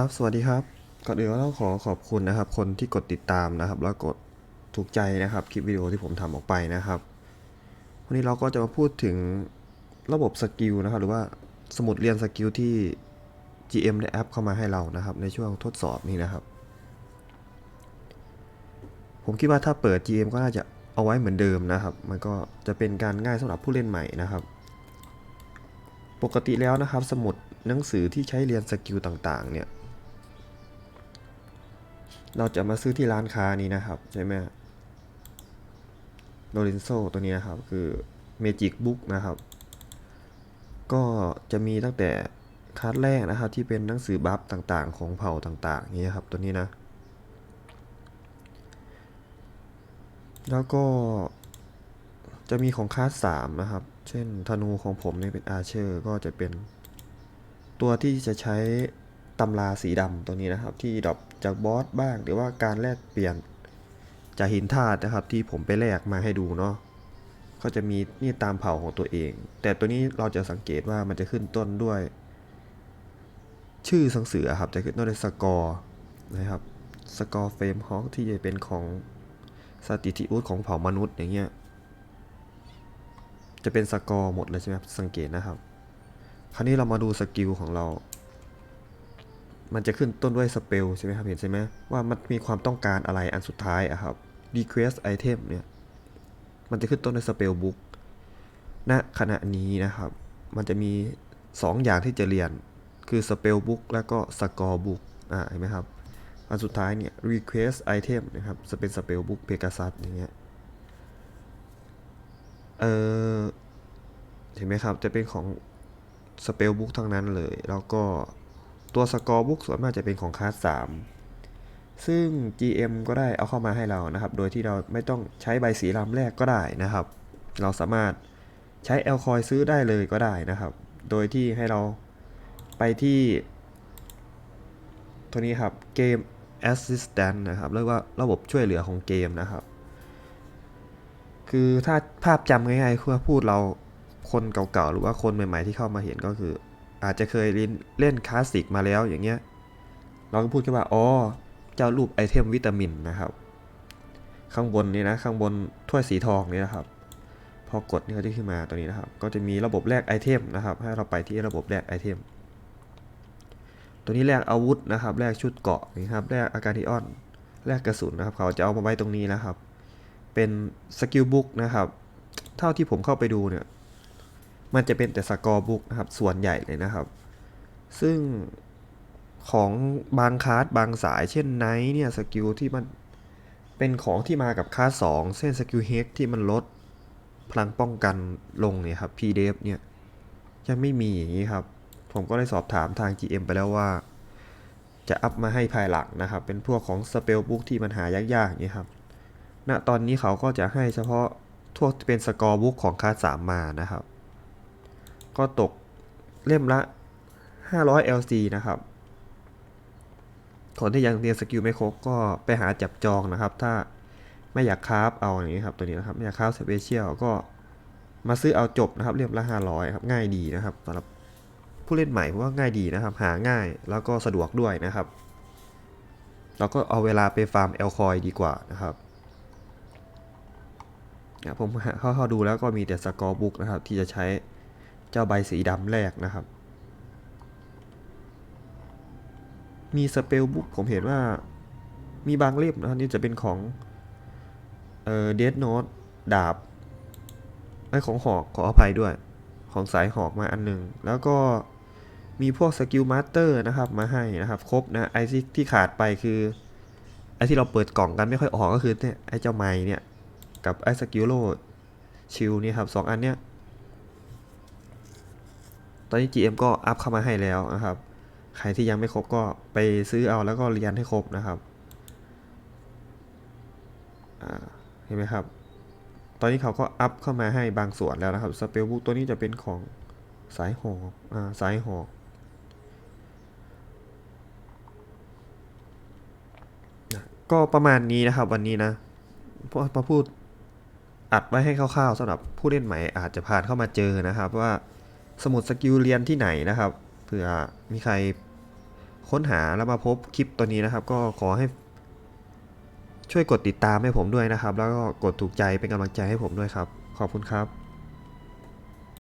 ครับ สวัสดีครับ ก่อนอื่นก็ต้องขอขอบคุณนะครับ คนที่กดติดตามนะครับ แล้วกดถูกใจนะครับ คลิปวิดีโอที่ผมทำออกไปนะครับ วันนี้เราก็จะมาพูดถึงระบบสกิลนะครับ หรือว่าสมุดเรียนสกิลที่ GM ได้แอปเข้ามาให้เรานะครับ ในช่วงทดสอบนี้นะครับ ผมคิดว่าถ้าเปิด GM ก็น่าจะเอาไว้เหมือนเดิมนะครับ มันก็จะเป็นการง่ายสำหรับผู้เล่นใหม่นะครับ ปกติแล้วนะครับ สมุดหนังสือที่ใช้เรียนสกิลต่างๆ เนี่ย เราจะมาซื้อที่ร้านค้านี้นะครับ ใช่ไหมโ o รินโซตัวนี้นะครับ คือ Magic Book นะครับ ก็จะมีตั้งแต่คัสแรกนะครับ ที่เป็นหนังสือบัฟต่างๆ ของเผ่าต่างๆนี้ครับตัวนี้นะ แล้วก็จะมีของคลาสสามนะครับ เช่นธนูของผมเนี่ยเป็นอาเชอร์ ก็จะเป็นตัวที่จะใช้ตำราสีดำตัวนี้นะครับ ที่ดรอป จากบอสบ้าง หรือว่าการแลกเปลี่ยนจากหินธาตุนะครับที่ผมไปแลกมาให้ดูเนาะก็จะมีนี่ตามเผ่าของตัวเอง แต่ตัวนี้เราจะสังเกตว่ามันจะขึ้นต้นด้วย ชื่อสังเสือครับจะขึ้นต้นด้วยสกอร์นะครับสกอร์เฟรมฮอกที่จะเป็นของสติทิอุสของเผ่ามนุษย์อย่างเงี้ยจะเป็นสกอร์หมดเลยใช่ไหมครับสังเกตนะครับ คราวนี้เรามาดูสกิลของเรา มันจะขึ้นต้นด้วยสเปลใช่ไหมครับเห็นใช่ไหมว่ามันมีความต้องการอะไรอันสุดท้ายอะครับ request item เนี่ยมันจะขึ้นต้นด้วยสเปลบุ๊กณขณะนี้นะครับ มันจะมี 2 อย่างที่จะเรียนคือสเปลบุ๊กแล้วก็สกอร์บุ๊กอ่าเห็นไหมครับอันสุดท้ายเนี่ย request item นะครับจะเป็นสเปลบุ๊กเพก a ซัสอย่างเงี้ย เออเห็นไหมครับ จะเป็นของสเปลบุ๊กทั้งนั้นเลย แล้วก็ ตัวสกอร์บุ๊กส่วนมากจะเป็นของคลาส3ซึ่ง GM ก็ได้เอาเข้ามาให้เรานะครับ โดยที่เราไม่ต้องใช้ใบสีลำแรกก็ได้นะครับ เราสามารถใช้แอลคอยซื้อได้เลยก็ได้นะครับ โดยที่ให้เราไปที่ ตัวนี้ครับเกม Assistant นะครับเรียกว่าระบบช่วยเหลือของเกมนะครับ คือถ้าภาพจำง่ายๆคือพูดเราคนเก่าๆ หรือว่าคนใหม่ๆที่เข้ามาเห็นก็คือ อาจจะเคยเล่นเล่นคลาสสิกมาแล้วอย่างเงี้ย เราก็พูดแค่ว่าอ๋อเจ้ารูปไอเทมวิตามินนะครับ ข้างบนนี้นะข้างบนถ้วยสีทองนี่นะครับ พอกดนี่ก็จะขึ้นมาตัวนี้นะครับ ก็จะมีระบบแลกไอเทมนะครับ ให้เราไปที่ระบบแลกไอเทม ตัวนี้แลกอาวุธนะครับแลกชุดเกราะนะครับแลกอาการทิออนแลกกระสุนนะครับเขาจะเอามาไว้ตรงนี้นะครับ เป็นสกิลบุ๊กนะครับ เท่าที่ผมเข้าไปดูเนี่ย มันจะเป็นแต่สกอร์บุ๊กนะครับ ส่วนใหญ่เลยนะครับ ซึ่งของบางคลาสบางสาย เช่นไนท์เนี่ยสกิลที่มันเป็นของที่มากับคลาสสองเช่นสกิลเฮกที่มันลดพลังป้องกันลงเนี่ยครับ p d f เนี่ยยังไม่มีอย่างนี้ครับ ผมก็ได้สอบถามทาง GM ไปแล้วว่า จะอัพมาให้ภายหลังนะครับ เป็นพวกของสเปลบุ๊กที่มันหายากๆอย่างนี้ครับณตอนนี้เขาก็จะให้เฉพาะที่วเป็นสกอร์บุ๊กของคลาสสามมานะครับ ก็ตกเล่มละ 500 LC นะครับคนที่ยังเรียนสกิลไม่ครบก็ไปหาจับจองนะครับ ถ้าไม่อยากคราฟเอาอย่างนี้ครับตัวนี้นะครับไม่อยากคราฟสเปเชียลก็มาซื้อเอาจบนะครับเล่มละ500ครับง่ายดีนะครับสำหรับผู้เล่นใหม่เพราะว่าง่ายดีนะครับ หาง่ายแล้วก็สะดวกด้วยนะครับเราก็เอาเวลาไปฟาร์มแอลคอยดีกว่านะครับผมเข้าเข้าดูแล้วก็มีแต่สกอร์บุ๊กนะครับที่จะใช้ เจ้าใบสีดำแรกนะครับ มีสเปลบุ๊กผมเห็นว่ามีบางเล่มนะครับนี่จะเป็นของเอ่อเดดโนตดาบไอของหอกขออภัยด้วย ของสายหอกมาอันหนึ่งแล้วก็มีพวกสกิลมาสเตอร์นะครับมาให้นะครับ ครบนะไอที่ที่ขาดไปคือไอที่เราเปิดกล่องกันไม่ค่อยออกก็คือเนี่ยไอเจ้าไม้เนี่ย กับไอสกิลโลชิลนี่ครับสองอันเนี้ย อนนี้ GM ก็อัพเข้ามาให้แล้วนะครับ ใครที่ยังไม่ครบก็ไปซื้อเอาแล้วก็เรียนให้ครบนะครับเห็นไหมครับ ตอนนี้เขาก็อัพเข้ามาให้บางส่วนแล้วนะครับสเปลบุ๊กตัวนี้จะเป็นของสายหอกอ่าสายหอกก็ประมาณนี้นะครับวันนี้นะพอพอพูดอัดไว้ให้คร่าวๆสำหรับผู้เล่นใหม่อาจจะผ่านเข้ามาเจอนะครับว่า สมุดสกิลเรียนที่ไหนนะครับเผื่อมีใครค้นหาแล้วมาพบคลิปตัวนี้นะครับ ก็ขอให้ ช่วยกดติดตามให้ผมด้วยนะครับ แล้วก็กดถูกใจเป็นกำลังใจให้ผมด้วยครับ ขอบคุณครับ